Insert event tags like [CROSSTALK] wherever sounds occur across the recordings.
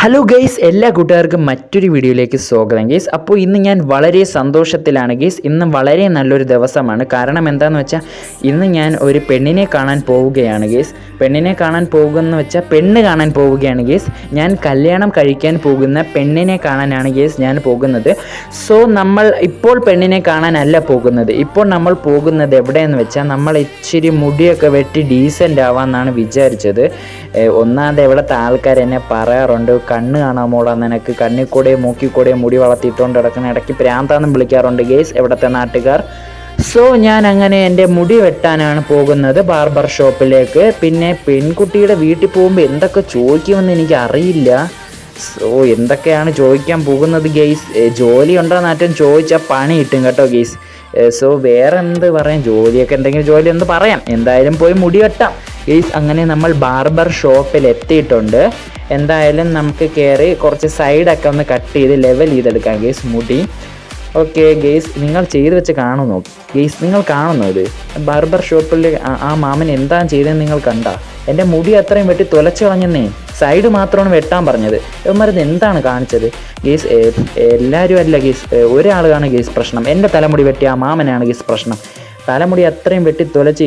Hello guys എല്ലാ കൂട്ടുകാർക്കും മറ്റൊരു വീഡിയോയിലേക്ക് സ്വാഗതം ഗെയ്സ് അപ്പോൾ ഇന്ന് ഞാൻ വളരെ സന്തോഷത്തിലാണ് ഗെയ്സ് ഇന്ന് വളരെ നല്ലൊരു ദിവസമാണ്. കാരണം എന്താണെന്ന് വെച്ചാൽ ഇന്ന് ഞാൻ ഒരു പെണ്ണിനെ കാണാൻ പോവുകയാണ് ഗെയ്സ് പെണ്ണിനെ കാണാൻ പോകുമെന്ന് വെച്ചാൽ പെണ്ണ് കാണാൻ പോവുകയാണ് ഗെയ്സ് ഞാൻ കല്യാണം കഴിക്കാൻ പോകുന്ന പെണ്ണിനെ കാണാനാണ് ഗെയ്സ് ഞാൻ പോകുന്നത്. സോ നമ്മൾ ഇപ്പോൾ പെണ്ണിനെ കാണാനല്ല പോകുന്നത്. ഇപ്പോൾ നമ്മൾ പോകുന്നത് എവിടെയെന്ന് വെച്ചാൽ നമ്മൾ ഇച്ചിരി മുടിയൊക്കെ വെട്ടി ഡീസന്റ് ആവാമെന്നാണ് വിചാരിച്ചത്. ഒന്നാമത് എവിടുത്തെ ആൾക്കാർ എന്നെ പറയാറുണ്ട് കണ്ണ് കാണാമോളാ നിനക്ക്? കണ്ണിൽ കൂടെ മൂക്കി കൂടെ മുടി വളർത്തിയിട്ടുകൊണ്ട് കിടക്കുന്ന ഇടയ്ക്ക് പ്രാന്താന്നും വിളിക്കാറുണ്ട് ഗേസ് എവിടുത്തെ നാട്ടുകാർ? സോ ഞാൻ അങ്ങനെ എന്റെ മുടി വെട്ടാനാണ് പോകുന്നത് ബാർബർ ഷോപ്പിലേക്ക്. പിന്നെ പെൺകുട്ടിയുടെ വീട്ടിൽ പോകുമ്പോൾ എന്തൊക്കെ ചോദിക്കുമെന്ന് എനിക്ക് അറിയില്ല സോ എന്തൊക്കെയാണ് ചോദിക്കാൻ പോകുന്നത് ഗെയ്സ് ജോലി ഉണ്ടോ നാറ്റം ചോദിച്ചാൽ പണി കിട്ടും കേട്ടോ ഗെയ്സ് സോ വേറെ എന്ത് പറയാം ജോലിയൊക്കെ എന്തെങ്കിലും ജോലി എന്ത് പറയാം. എന്തായാലും പോയി മുടി വെട്ടാം. ഗെയ്സ് അങ്ങനെ നമ്മൾ ബാർബർ ഷോപ്പിൽ എത്തിയിട്ടുണ്ട് എന്തായാലും നമുക്ക് കയറി കുറച്ച് സൈഡൊക്കെ ഒന്ന് കട്ട് ചെയ്ത് ലെവൽ ചെയ്തെടുക്കാം ഗെയ്സ് മുടി. ഓക്കെ ഗെയ്സ് നിങ്ങൾ ചെയ്ത് വെച്ച് കാണുന്നു. ഗെയ്സ് നിങ്ങൾ കാണുന്നു ഇത്. ബാർബർ ഷോപ്പിൽ ആ- മാമൻ എന്താ ചെയ്തതെന്ന് നിങ്ങൾ കണ്ട? എന്റെ മുടി അത്രയും വെട്ടി തുലച്ചു കളഞ്ഞെന്നേ. സൈഡ് മാത്രമാണ് വെട്ടാൻ പറഞ്ഞത്. ഇവന്മാരത് എന്താണ് കാണിച്ചത്? ഗെയ്സ് എല്ലാവരും അല്ല ഗെയ്സ് ഒരാളാണ് ഗെയ്സ് പ്രശ്നം. എന്റെ തലമുടി വെട്ടി ആ മാമനാണ് ഗെയ്സ് പ്രശ്നം. തലമുടി അത്രയും വെട്ടി തുലച്ച്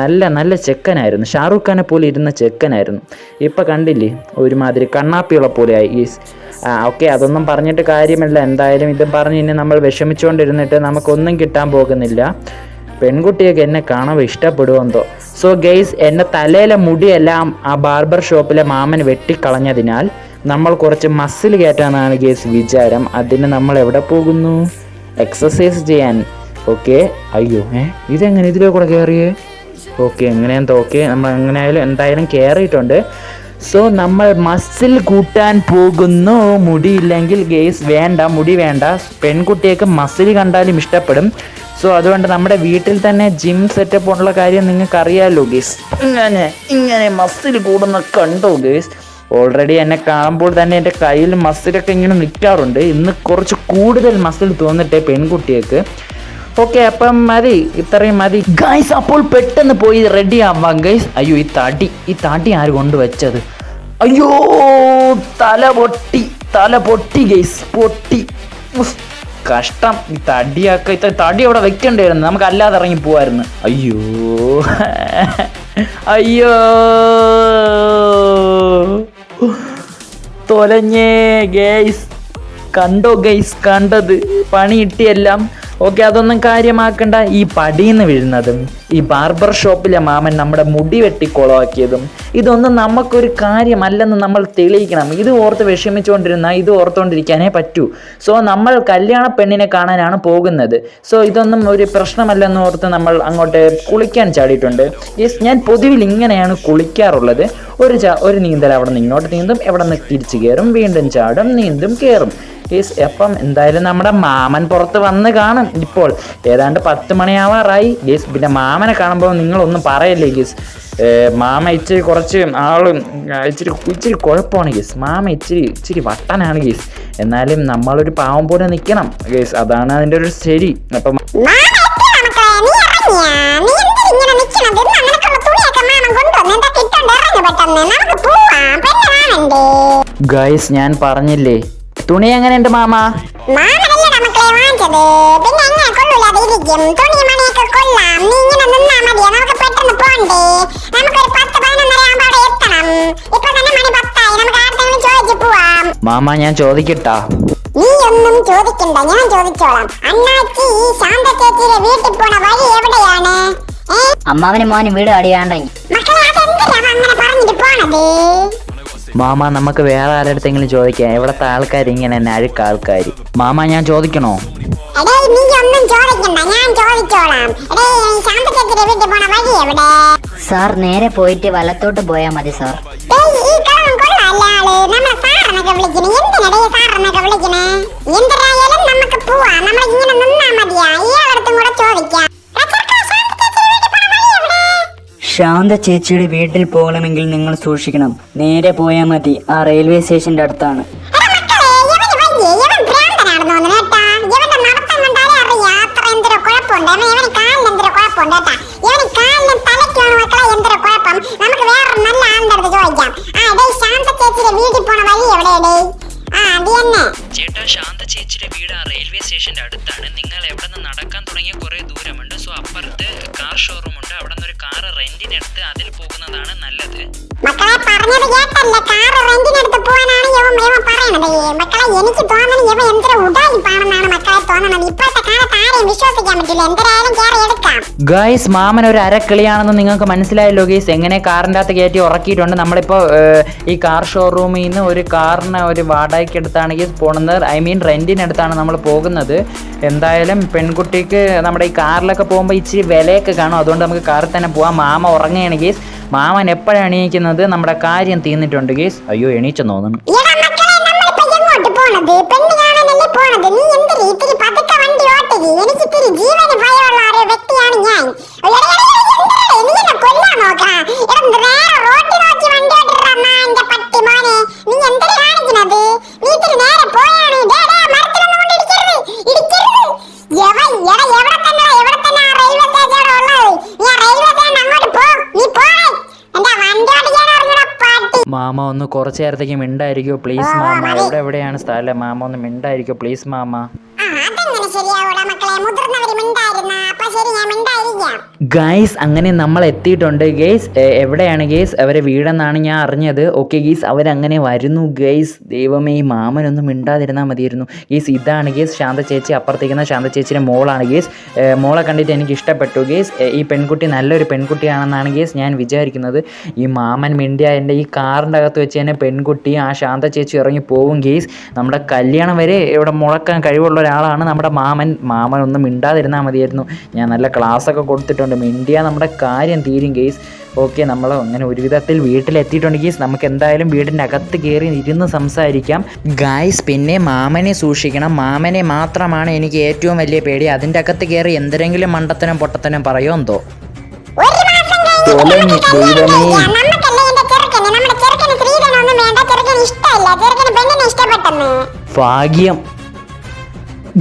നല്ല നല്ല ചെക്കനായിരുന്നു. ഷാറൂഖ് ഖാനെ പോലെ ഇരുന്ന ചെക്കനായിരുന്നു. ഇപ്പം കണ്ടില്ലേ? ഒരുമാതിരി കണ്ണാപ്പിയുള്ള പോലെയായി ഈ ഓക്കെ അതൊന്നും പറഞ്ഞിട്ട് കാര്യമില്ല. എന്തായാലും ഇത് പറഞ്ഞ് ഇനി നമ്മൾ വിഷമിച്ചുകൊണ്ടിരുന്നിട്ട് നമുക്കൊന്നും കിട്ടാൻ പോകുന്നില്ല. പെൺകുട്ടിയൊക്കെ എന്നെ കാണാൻ ഇഷ്ടപ്പെടുമെന്തോ സോ ഗെയ്സ് എന്റെ തലയിലെ മുടിയെല്ലാം ആ ബാർബർ ഷോപ്പിലെ മാമൻ വെട്ടിക്കളഞ്ഞതിനാൽ നമ്മൾ കുറച്ച് മസിൽ കയറ്റാനാണ് ഗെയ്സ് വിചാരം. അതിന് നമ്മൾ എവിടെ പോകുന്നു? എക്സസൈസ് ചെയ്യാൻ. ഓക്കെ അയ്യോ ഏ ഇതെങ്ങനെ ഇതിലേ കൂടെ കയറിയേ ഓക്കെ എങ്ങനെയാന്ന് ഓക്കെ നമ്മൾ എങ്ങനെയായാലും എന്തായാലും കയറിയിട്ടുണ്ട് സോ നമ്മൾ മസിൽ കൂട്ടാൻ പോകുന്നു. മുടിയില്ലെങ്കിൽ ഗെയ്സ് വേണ്ട മുടി വേണ്ട. പെൺകുട്ടിയൊക്കെ മസിൽ കണ്ടാലും ഇഷ്ടപ്പെടും. സോ അതുകൊണ്ട് നമ്മുടെ വീട്ടിൽ തന്നെ ജിം സെറ്റപ്പ് ഉള്ള കാര്യം നിങ്ങൾക്ക് അറിയാമല്ലോ ഗേസ് ഇങ്ങനെ ഇങ്ങനെ മസിൽ കൂടുന്ന കണ്ടോ ഗെയ്സ് ഓൾറെഡി എന്നെ കാണുമ്പോൾ തന്നെ എന്റെ കയ്യിൽ മസിലൊക്കെ ഇങ്ങനെ നിൽക്കാറുണ്ട്. ഇന്ന് കുറച്ച് കൂടുതൽ മസിൽ തോന്നിട്ടേ പെൺകുട്ടിയൊക്കെ ഓക്കെ അപ്പം മതി. ഇത്രയും മതി. ഗൈസ് അപ്പോൾ പെട്ടെന്ന് പോയി റെഡി ആവാം. ഗൈസ് അയ്യോ ഈ തടി. ഈ തടി ആര് കൊണ്ടുവച്ചത്? അയ്യോ തല പൊട്ടി. തല പൊട്ടി ഗൈസ് പൊട്ടി. കഷ്ടം. ഈ തടിയൊക്കെ ഇത്ര തടി അവിടെ വെക്കണ്ടായിരുന്നു. നമുക്ക് അല്ലാതെ ഇറങ്ങി പോവായിരുന്നു. അയ്യോ. [LAUGHS] അയ്യോ. തൊലഞ്ഞേ ഗൈസ് കണ്ടോ ഗൈസ് കണ്ടത്. പണി കിട്ടിയെല്ലാം ഓക്കെ അതൊന്നും കാര്യമാക്കണ്ട. ഈ പടിയിൽ വീഴുന്നതും ഈ ബാർബർ ഷോപ്പിലെ മാമൻ നമ്മുടെ മുടി വെട്ടി ഇതൊന്നും നമുക്കൊരു കാര്യമല്ലെന്ന് നമ്മൾ തെളിയിക്കണം. ഇത് ഓർത്ത് വിഷമിച്ചുകൊണ്ടിരുന്ന ഇത് ഓർത്തുകൊണ്ടിരിക്കാനേ പറ്റൂ. സോ നമ്മൾ കല്യാണ പെണ്ണിനെ കാണാനാണ് പോകുന്നത്. സോ ഇതൊന്നും ഒരു പ്രശ്നമല്ലെന്ന് ഓർത്ത് നമ്മൾ അങ്ങോട്ട് കുളിക്കാൻ ചാടിയിട്ടുണ്ട്. യെസ് ഞാൻ പൊതുവിൽ ഇങ്ങനെയാണ് കുളിക്കാറുള്ളത്. ഒരു ഒരു നീന്തൽ അവിടെ നിന്ന് ഇങ്ങോട്ട് നീന്തും എവിടെ നിന്ന് തിരിച്ചു കയറും വീണ്ടും ചാടും നീന്തും കയറും. യെസ് എപ്പം? എന്തായാലും നമ്മുടെ മാമൻ പുറത്ത് വന്ന് കാണും ഇപ്പോൾ. ഏതാണ്ട് പത്ത് മണിയാവാറായി. ഗീസ് പിന്നെ മാമനെ കാണുമ്പോൾ നിങ്ങളൊന്നും പറയല്ലേ ഗീസ് മാമ ഇച്ചിരി കുറച്ച് ആളും ഇച്ചിരി ഇച്ചിരി കുഴപ്പമാണ് ഗീസ് മാമ ഇച്ചിരി ഇച്ചിരി വട്ടനാണ് ഗീസ് എന്നാലും നമ്മളൊരു പാവം പോലെ നിൽക്കണം ഗീസ് അതാണ് അതിന്റെ ഒരു ശരി. അപ്പം? ഗൈസ് ഞാൻ പറഞ്ഞില്ലേ തുണി എങ്ങനെയുണ്ട് മാമ. മാമ ഞാൻ ചോദിക്കട്ടാ. നീ ഒന്നും ചോദിക്കണ്ട. ഞാൻ ചോദിച്ചോളാം. അണ്ണാച്ചി ഈ ശാന്ത ചേച്ചിയുടെ വീട്ടിൽ പോണ വഴി എവിടെയാണ്? അമ്മാവനും മോനും വീട് അടിയാണ്ടെങ്കിൽ മക്കളെ അതെന്തിനാണ് അങ്ങനെ പറഞ്ഞിട്ട് പോണത്? മാമ നമുക്ക് വേറെ ആരടുത്തെങ്കിലും ചോദിക്കാം. എവിടത്തെ ആൾക്കാർ ഇങ്ങനെ അഴുക്ക ആൾക്കാർ മാമ ഞാൻ ചോദിക്കണോ? സാർ നേരെ പോയിട്ട് വലത്തോട്ട് പോയാ മതി സാർ. എന്തിനായാലും നമുക്ക് പോവാ. നമ്മൾ ഇങ്ങനെ നിന്നാ മതിയാ. ഇയാളടുത്തും കൂടെ ചോദിക്കാം. ശാന്ത ചേച്ചിയുടെ വീട്ടിൽ പോകണമെങ്കിൽ നിങ്ങൾ സൂക്ഷിക്കണം. നേരെ പോയാൽ മതി. ആ റെയിൽവേ സ്റ്റേഷന്റെ അടുത്താണ്. ചേട്ടാ ശാന്ത ചേച്ചിയുടെ വീട് ആ റെയിൽവേ സ്റ്റേഷന്റെ അടുത്താണ്. നിങ്ങൾ എവിടെ നിന്ന് നടക്കാൻ തുടങ്ങിയ കുറെ ദൂരമുണ്ട്. സോ അപ്പുറത്ത് കാർ ഷോറൂം മക്കളെ പറഞ്ഞത് കേട്ടല്ലേ കാറ് റെന്റിനെടുത്ത് പോവാനാണ് ഇവൻ ഇവൻ പറയണത് മക്കളെ വിശ്വസിക്കാൻ പറ്റില്ല. എന്തിനായാലും കയറി എടുക്കാം. ഗൈസ് മാമൻ ഒരു അരക്കിളിയാണെന്ന് നിങ്ങൾക്ക് മനസ്സിലായല്ലോ ഗൈസ് എങ്ങനെ കാറിന്റെ അകത്ത് കയറ്റി ഉറക്കിയിട്ടുണ്ട്? നമ്മളിപ്പോൾ ഈ കാർ ഷോറൂമിൽ നിന്ന് ഒരു കാറിന് ഒരു വാടകയ്ക്ക് എടുത്താണ് ഗൈസ് പോകുന്നത് ഐ മീൻ റെന്റിനടുത്താണ് നമ്മൾ പോകുന്നത്. എന്തായാലും പെൺകുട്ടിക്ക് നമ്മുടെ ഈ കാറിലൊക്കെ പോകുമ്പോൾ ഇച്ചിരി വിലയൊക്കെ കാണും. അതുകൊണ്ട് നമുക്ക് കാറിൽ തന്നെ പോവാം. മാമ ഉറങ്ങുകയാണ് ഗൈസ് മാമൻ എപ്പോഴാണ് എണീക്കുന്നത്? നമ്മുടെ കാര്യം തീർന്നിട്ടുണ്ട് ഗൈസ് അയ്യോ എണീച്ചെന്ന് തോന്നുന്നു. പോണത്? പെണ്ണ് കാണാനല്ലേ പോണത്? നീ എന്ത് രീതിയിൽ പതുക്കെ വണ്ടി ഓട്ടുകി എനിക്ക് ഇത്തിരി ജീവന് ഭയമുള്ള ഒരു വ്യക്തിയാണ് ഞാൻ. മാമ ഒന്ന് കുറച്ചു നേരത്തേക്ക് മിണ്ടായിരിക്കോ പ്ലീസ് മാമ. എവിടെ എവിടെയാണ് സ്ഥലം? മാമ ഒന്ന് മിണ്ടായിരിക്കോ പ്ലീസ് മാമ. ആ അതെങ്ങനെ ശരിയാവൂടാ മക്കളെ മുതിർന്നവര് മിണ്ടായിരുന്ന ഗൈസ് അങ്ങനെ നമ്മൾ എത്തിയിട്ടുണ്ട്. ഗൈസ് എവിടെയാണ് ഗൈസ് അവരെ വീടെന്നാണ് ഞാൻ അറിഞ്ഞത്. ഓക്കെ ഗീസ് അവരങ്ങനെ വരുന്നു ഗൈസ് ദൈവമേ ഈ മാമനൊന്നും മിണ്ടാതിരുന്നാൽ മതിയായിരുന്നു. ഗീസ് ഇതാണ് ഗീസ് ശാന്ത ചേച്ചി അപ്പുറത്തേക്കുന്ന ശാന്ത ചേച്ചിയുടെ മോളാണ് ഗീസ് മോളെ കണ്ടിട്ട് എനിക്ക് ഇഷ്ടപ്പെട്ടു ഗീസ് ഈ പെൺകുട്ടി നല്ലൊരു പെൺകുട്ടിയാണെന്നാണ് ഗീസ് ഞാൻ വിചാരിക്കുന്നത്. ഈ മാമൻ മിണ്ടിയ എന്റെ ഈ കാറിന്റെ അകത്ത് വെച്ച് തന്നെ പെൺകുട്ടി ആ ശാന്ത ചേച്ചി ഇറങ്ങി പോവും ഗീസ് നമ്മുടെ കല്യാണം വരെ ഇവിടെ മുളക്കാൻ കഴിവുള്ള ഒരാളാണ് നമ്മുടെ മാമൻ. മാമൻ ഒന്നും മിണ്ടാതിരുന്നാൽ മതിയായിരുന്നു. ഞാൻ നല്ല ക്ലാസ്സൊക്കെ കൊടുത്തിട്ടുണ്ട്. മിണ്ടിയ നമ്മുടെ കാര്യം തീരും കേസ് ഓക്കെ നമ്മൾ അങ്ങനെ ഒരു വിധത്തിൽ വീട്ടിലെത്തിയിട്ടുണ്ട് ഗീസ് നമുക്ക് എന്തായാലും വീടിന്റെ അകത്ത് കയറി ഇരുന്ന് സംസാരിക്കാം. ഗായ്സ് പിന്നെ മാമനെ സൂക്ഷിക്കണം. മാമനെ മാത്രമാണ് എനിക്ക് ഏറ്റവും വലിയ പേടി. അതിന്റെ അകത്ത് കയറി എന്തെങ്കിലും മണ്ടത്തനം പൊട്ടത്തനം പറയോ എന്തോ? ഒരു മാസം തൊലഞ്ഞ് ദൈവമേ. എന്റെ ചെറുക്കന് നമ്മുടെ ചെറുക്കന് സ്ത്രീധനൊന്നും വേണ്ട. ചെറുക്കന് ഇഷ്ടമല്ല ചെറുക്കന് പെണ്ണിനെ ഇഷ്ടപ്പെട്ടെന്ന് ഭാഗ്യം.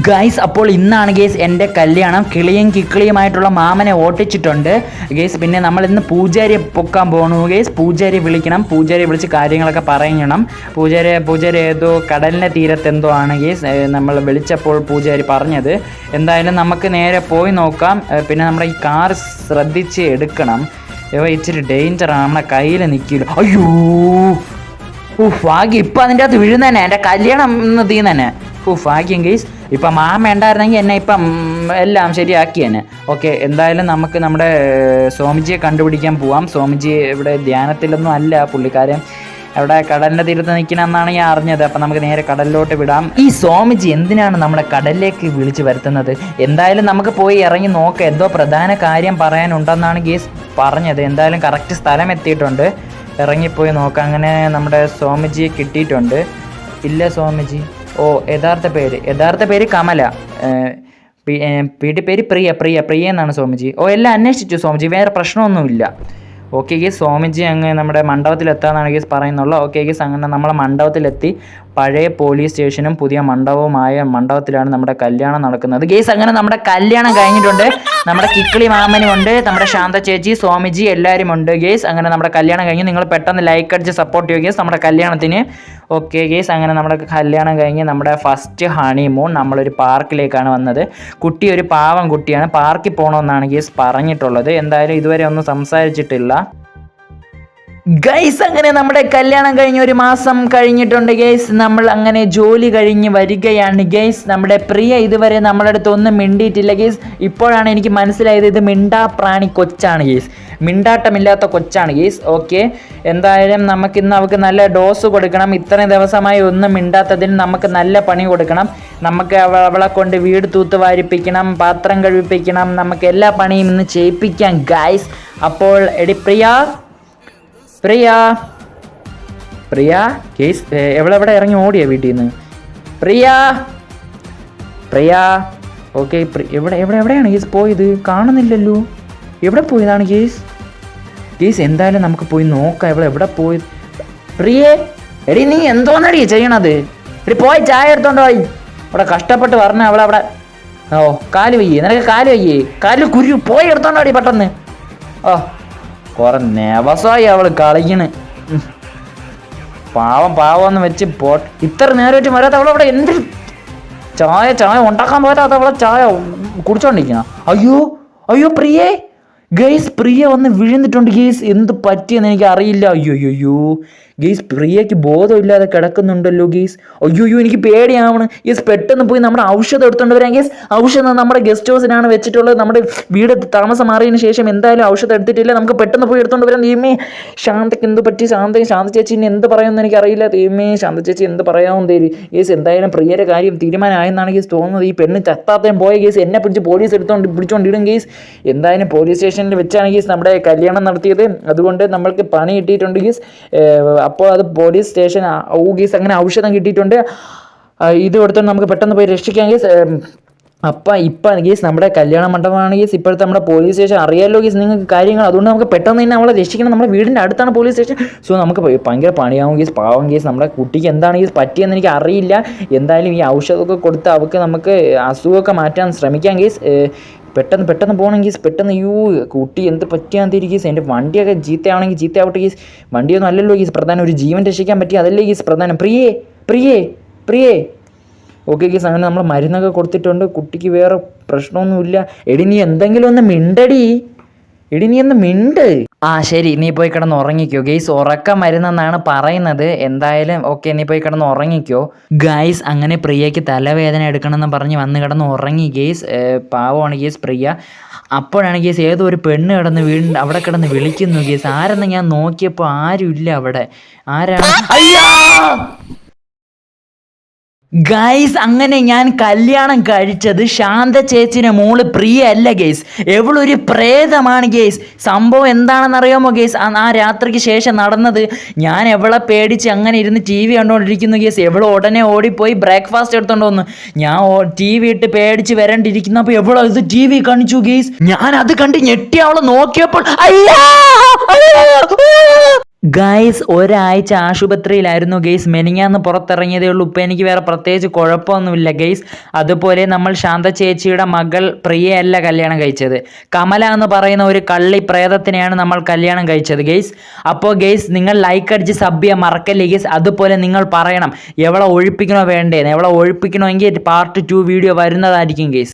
ഗൈസ് അപ്പോൾ ഇന്നാണ് ഗേസ് എന്റെ കല്യാണം. കിളിയും കിക്കിളിയുമായിട്ടുള്ള മാമനെ ഓട്ടിച്ചിട്ടുണ്ട്. ഗേസ് പിന്നെ നമ്മൾ ഇന്ന് പൂജാരിയെ പൊക്കാൻ പോകണു ഗേസ് പൂജാരിയെ വിളിക്കണം. പൂജാരിയെ വിളിച്ച് കാര്യങ്ങളൊക്കെ പറയണം. പൂജാരി പൂജാരി ഏതോ കടലിന്റെ തീരത്ത് എന്തോ ആണ് ഗേസ് നമ്മൾ വിളിച്ചപ്പോൾ പൂജാരി പറഞ്ഞത്. എന്തായാലും നമുക്ക് നേരെ പോയി നോക്കാം. പിന്നെ നമ്മുടെ ഈ കാർ ശ്രദ്ധിച്ച് എടുക്കണം. ഇച്ചിരി ഡേഞ്ചറാണ് നമ്മുടെ കയ്യിൽ നിൽക്കില്ല അയ്യോ! ഓ ഭാഗ്യം ഇപ്പം അതിന്റെ അകത്ത് വീഴുന്നതന്നെ. എന്റെ കല്യാണം ഇന്ന് തീർന്നതന്നെ ഓ ഭാഗ്യം ഗെയ്സ് ഇപ്പം മാമ ഉണ്ടായിരുന്നെങ്കിൽ എന്നെ ഇപ്പം എല്ലാം ശരിയാക്കി തന്നെ ഓക്കെ എന്തായാലും നമുക്ക് നമ്മുടെ സ്വാമിജിയെ കണ്ടുപിടിക്കാൻ പോവാം. സ്വാമിജി ഇവിടെ ധ്യാനത്തിലൊന്നും അല്ല പുള്ളിക്കാരൻ അവിടെ കടലിന്റെ തീരത്ത് നിൽക്കണമെന്നാണ് ഞാൻ അറിഞ്ഞത്. അപ്പം നമുക്ക് നേരെ കടലിലോട്ട് വിടാം. ഈ സ്വാമിജി എന്തിനാണ് നമ്മളെ കടലിലേക്ക് വിളിച്ചു വരുത്തുന്നത്? എന്തായാലും നമുക്ക് പോയി ഇറങ്ങി നോക്കാം. എന്തോ പ്രധാന കാര്യം പറയാനുണ്ടെന്നാണ് ഗീസ് പറഞ്ഞത്. എന്തായാലും കറക്റ്റ് സ്ഥലം എത്തിയിട്ടുണ്ട്. ഇറങ്ങിപ്പോയി നോക്കാം. അങ്ങനെ നമ്മുടെ സ്വാമിജിയെ കിട്ടിയിട്ടുണ്ട്. ഇല്ല സ്വാമിജി. ഓ യഥാർത്ഥ പേര്. യഥാർത്ഥ പേര് കമല. പി- പേര് പ്രിയ പ്രിയ പ്രിയ എന്നാണ് സ്വാമിജി. ഓ എല്ലാം അന്വേഷിച്ചു സ്വാമിജി. വേറെ പ്രശ്നമൊന്നുമില്ല. ഓക്കെ ഗീസ് സ്വാമിജി അങ്ങ് നമ്മുടെ മണ്ഡപത്തിലെത്താന്നാണ് ഗീസ് പറയുന്നുള്ളൂ. ഓക്കെ ഗീസ് അങ്ങനെ നമ്മളെ മണ്ഡപത്തിലെത്തി. പഴയ പോലീസ് സ്റ്റേഷനും പുതിയ മണ്ഡപവുമായ മണ്ഡപത്തിലാണ് നമ്മുടെ കല്യാണം നടക്കുന്നത്. ഗേസ് അങ്ങനെ നമ്മുടെ കല്യാണം കഴിഞ്ഞിട്ടുണ്ട്. നമ്മുടെ കിക്കിളി മാമനും ഉണ്ട് നമ്മുടെ ശാന്ത ചേച്ചി സ്വാമിജി എല്ലാവരും ഉണ്ട്. ഗേസ് അങ്ങനെ നമ്മുടെ കല്യാണം കഴിഞ്ഞ്. നിങ്ങൾ പെട്ടെന്ന് ലൈക്ക് അടിച്ച് സപ്പോർട്ട് ചെയ്യുക ഗേസ് നമ്മുടെ കല്യാണത്തിന്. ഓക്കെ ഗേസ് അങ്ങനെ നമ്മുടെ കല്യാണം കഴിഞ്ഞ് നമ്മുടെ ഫസ്റ്റ് ഹണിമൂൺ നമ്മളൊരു പാർക്കിലേക്കാണ് വന്നത്. കുട്ടി ഒരു പാവം കുട്ടിയാണ്. പാർക്കിൽ പോകണമെന്നാണ് ഗേസ് പറഞ്ഞിട്ടുള്ളത്. എന്തായാലും ഇതുവരെ ഒന്നും സംസാരിച്ചിട്ടില്ല. ഗൈസ് അങ്ങനെ നമ്മുടെ കല്യാണം കഴിഞ്ഞ് ഒരു മാസം കഴിഞ്ഞിട്ടുണ്ട് ഗൈസ് നമ്മൾ അങ്ങനെ ജോലി കഴിഞ്ഞ് വരികയാണ് ഗൈസ് നമ്മുടെ പ്രിയ ഇതുവരെ നമ്മളെ അടുത്ത് ഒന്നും മിണ്ടിയിട്ടില്ല ഗൈസ് ഇപ്പോഴാണ് എനിക്ക് മനസ്സിലായത് ഇത് മിണ്ടാ പ്രാണി കൊച്ചാണ് ഗൈസ് മിണ്ടാട്ടമില്ലാത്ത കൊച്ചാണ് ഗൈസ് ഓക്കെ എന്തായാലും നമുക്ക് ഇന്ന് അവൾക്ക് നല്ല ഡോസ് കൊടുക്കണം. ഇത്രയും ദിവസമായി ഒന്നും മിണ്ടാത്തതിന് നമുക്ക് നല്ല പണി കൊടുക്കണം. നമുക്ക് അവ അവളെ കൊണ്ട് വീട് തൂത്ത് വാരിപ്പിക്കണം പാത്രം കഴിപ്പിക്കണം നമുക്ക് എല്ലാ പണിയും ഇന്ന് ചെയ്യിപ്പിക്കാം ഗൈസ് അപ്പോൾ എടി പ്രിയ പ്രിയ. പ്രിയ കേസ് എവളെവിടെ ഇറങ്ങി ഓടിയ വീട്ടിൽ നിന്ന് പ്രിയ. പ്രിയ. ഓക്കെ എവിടെ എവിടെ എവിടെയാണ് കേസ് പോയത്? കാണുന്നില്ലല്ലോ. എവിടെ പോയതാണ് കേസ്? കേസ് എന്തായാലും നമുക്ക് പോയി നോക്കാം. എവിടെ എവിടെ പോയി പ്രിയേ എടി നീ എന്തോന്നടി ചെയ്യണത്? എടി പോയി ചായ എടുത്തോണ്ട് പോയി അവിടെ കഷ്ടപ്പെട്ട് പറഞ്ഞ അവളെ അവിടെ ഓ കാൽ വയ്യേ. നിനക്ക് കാൽ വയ്യേ. കാൽ കുരു പോയി എടുത്തോണ്ടോടി പെട്ടെന്ന്. ഓ കുറെ നെവസായി അവൾ കളിക്കണ്. പാവം പാവം എന്ന് വെച്ച് പോ ഇത്ര നേരമായിട്ട് വരാത്ത അവളവിടെ എന്ത് ചായ ചായ ഉണ്ടാക്കാൻ പോരാത്ത അവളെ ചായ കുടിച്ചോണ്ടിരിക്കണ അയ്യോ അയ്യോ പ്രിയേ ഗെയ്സ് പ്രിയ വന്ന് വിഴുന്നിട്ടുണ്ട് ഗെയ്സ് എന്ത് പറ്റിയെന്ന് എനിക്ക് അറിയില്ല അയ്യോ അയ്യോ. ഗെയ്സ് പ്രിയയ്ക്ക് ബോധമില്ലാതെ കിടക്കുന്നുണ്ടല്ലോ ഗീസ്. അയ്യോ അയ്യോ എനിക്ക് പേടിയാവണം. ഗീസ് പെട്ടെന്ന് പോയി നമ്മുടെ ഔഷധം എടുത്തുകൊണ്ട് വരാം ഗീസ്. ഔഷധം നമ്മുടെ ഗസ്റ്റ് ഹൗസിനാണ് വെച്ചിട്ടുള്ളത്. നമ്മുടെ വീട് താമസം മാറിയതിന് ശേഷം എന്തായാലും ഔഷധം എടുത്തിട്ടില്ല. നമുക്ക് പെട്ടെന്ന് പോയി എടുത്തുകൊണ്ട് വരാം. ദൈവമേ ശാന്തയ്ക്ക് എന്ത് പറ്റി? ശാന്ത ശാന്ത ചേച്ചി ഇനി എന്ത് പറയുമെന്ന് എനിക്കറിയില്ല. ദൈവമേ ശാന്ത ചേച്ചി എന്ത് പറയാമെന്ന് തരും. ഗീസ് എന്തായാലും പ്രിയയുടെ കാര്യം തീരുമാനമായെന്നാണ് ഗീസ് തോന്നുന്നത്. ഈ പെണ്ണ് ചത്താത്തയും പോയ ഗീസ് എന്നെ പിടിച്ച് പോലീസ് എടുത്തോണ്ട് പിടിച്ചോണ്ടിടും ഗീസ്. എന്തായാലും പോലീസ് സ്റ്റേഷനിൽ വെച്ചാണ് ഗീസ് നമ്മുടെ കല്യാണം നടത്തിയത്. അതുകൊണ്ട് നമ്മൾക്ക് പണി കിട്ടിയിട്ടുണ്ട് കേസ് അപ്പോൾ അത് പോലീസ് സ്റ്റേഷൻ ഊഗീസ് അങ്ങനെ ഔഷധം കിട്ടിയിട്ടുണ്ട്. ഇത് കൊടുത്തോണ്ട് നമുക്ക് പെട്ടെന്ന് പോയി രക്ഷിക്കാമെങ്കിൽ അപ്പം ഇപ്പം ഗീസ് നമ്മുടെ കല്യാണ മണ്ഡപമാണ് ഗീസ്. ഇപ്പോഴത്തെ നമ്മുടെ പോലീസ് സ്റ്റേഷൻ അറിയാമല്ലോ ഗീസ് നിങ്ങൾക്ക് കാര്യങ്ങൾ. അതുകൊണ്ട് നമുക്ക് പെട്ടെന്ന് തന്നെ നമ്മളെ രക്ഷിക്കണം. നമ്മുടെ വീടിന്റെ അടുത്താണ് പോലീസ് സ്റ്റേഷൻ സോ നമുക്ക് ഭയങ്കര പണിയാവും ഗീസ്. പാവം ഗീസ്. നമ്മുടെ കുട്ടിക്ക് എന്താണ് ഗീസ് പറ്റിയെന്ന് എനിക്ക് അറിയില്ല. എന്തായാലും ഈ ഔഷധമൊക്കെ കൊടുത്ത് അവൾക്ക് നമുക്ക് അസുഖമൊക്കെ മാറ്റാൻ ശ്രമിക്കാം ഗീസ്. പെട്ടെന്ന് പെട്ടെന്ന് പോകണം ഗീസ്. പെട്ടെന്ന് യൂ കുട്ടി എന്ത് പറ്റിയാൻ തീരി ഗീസ്. എന്റെ വണ്ടിയൊക്കെ ചീത്തയാണെങ്കിൽ ജീത്തയാവട്ടെ ഗീസ്. വണ്ടിയൊന്നും അല്ലല്ലോ ഗീസ്. പ്രധാനം ഒരു ജീവൻ രക്ഷിക്കാൻ പറ്റി അതല്ലേ ഗീസ് പ്രധാനം. പ്രിയേ പ്രിയേ പ്രിയേ. ഓക്കെ കേസ് അങ്ങനെ നമ്മൾ മരുന്നൊക്കെ കൊടുത്തിട്ടുണ്ട്. കുട്ടിക്ക് വേറെ പ്രശ്നമൊന്നുമില്ല. എടി നീ എന്തെങ്കിലും ഒന്ന് മിണ്ടടി. എടി നീ ഒന്ന് മിണ്ട്. ആ ശരി. നീ പോയി കിടന്ന് ഉറങ്ങിക്കോ. ഗെയ്സ് ഉറക്കം മരുന്നെന്നാണ് പറയുന്നത്. എന്തായാലും ഓക്കെ നീ പോയി കിടന്ന് ഉറങ്ങിക്കോ. ഗൈസ് അങ്ങനെ പ്രിയയ്ക്ക് തലവേദന എടുക്കണമെന്ന് പറഞ്ഞ് വന്ന് കിടന്ന് ഉറങ്ങി ഗെയ്സ് പാവമാണ് ഗെയ്സ് പ്രിയ. അപ്പോഴാണ് ഗേസ് ഏതോ ഒരു പെണ്ണ് കിടന്ന് വീട് അവിടെ കിടന്ന് വിളിക്കുന്നു ഗേസ് ആരെന്ന് ഞാൻ നോക്കിയപ്പോൾ ആരുമില്ല അവിടെ. ആരാണ്? അയ്യോ! ഗൈസ് അങ്ങനെ ഞാൻ കല്യാണം കഴിച്ചത് ശാന്ത ചേച്ചിനെ മോൾ പ്രിയല്ല ഗേസ് എവളൊരു പ്രേതമാണ് ഗേസ് സംഭവം എന്താണെന്ന് അറിയാമോ ഗേസ് ആ രാത്രിക്ക് ശേഷം നടന്നത് ഞാൻ എവളെ പേടിച്ച് അങ്ങനെ ഇരുന്ന് ടി വി കണ്ടുകൊണ്ടിരിക്കുന്നു ഗേസ് എവൾ ഉടനെ ഓടിപ്പോയി ബ്രേക്ക്ഫാസ്റ്റ് എടുത്തോണ്ട് വന്നു. ഞാൻ ടി വി ഇട്ട് പേടിച്ച് വരണ്ടിരിക്കുന്നപ്പോൾ എവളോ ഇത് ടി വി കാണിച്ചു ഗേസ് ഞാൻ അത് കണ്ട് ഞെട്ടി അവളെ നോക്കിയപ്പോൾ അയ്യാ! ഗൈസ് ഒരാഴ്ച ആശുപത്രിയിലായിരുന്നു ഗെയ്സ് മെനിങ്ങാന്ന് പുറത്തിറങ്ങിയതേ ഉള്ളൂ. ഇപ്പം എനിക്ക് വേറെ പ്രത്യേകിച്ച് കുഴപ്പമൊന്നുമില്ല ഗെയ്സ് അതുപോലെ നമ്മൾ ശാന്ത ചേച്ചിയുടെ മകൾ പ്രിയയല്ല കല്യാണം കഴിച്ചത്. കമല എന്ന് പറയുന്ന ഒരു കള്ളി പ്രേതത്തിനെയാണ് നമ്മൾ കല്യാണം കഴിച്ചത് ഗെയ്സ് അപ്പോൾ ഗെയ്സ് നിങ്ങൾ ലൈക്ക് അടിച്ച് സബ് ചെയ്യാൻ മറക്കല്ലേ ഗെയ്സ് അതുപോലെ നിങ്ങൾ പറയണം എവളെ ഒഴിപ്പിക്കണോ വേണ്ടേന്ന്. എവളെ ഒഴിപ്പിക്കണമെങ്കിൽ പാർട്ട് ടു വീഡിയോ വരുന്നതായിരിക്കും ഗെയ്സ്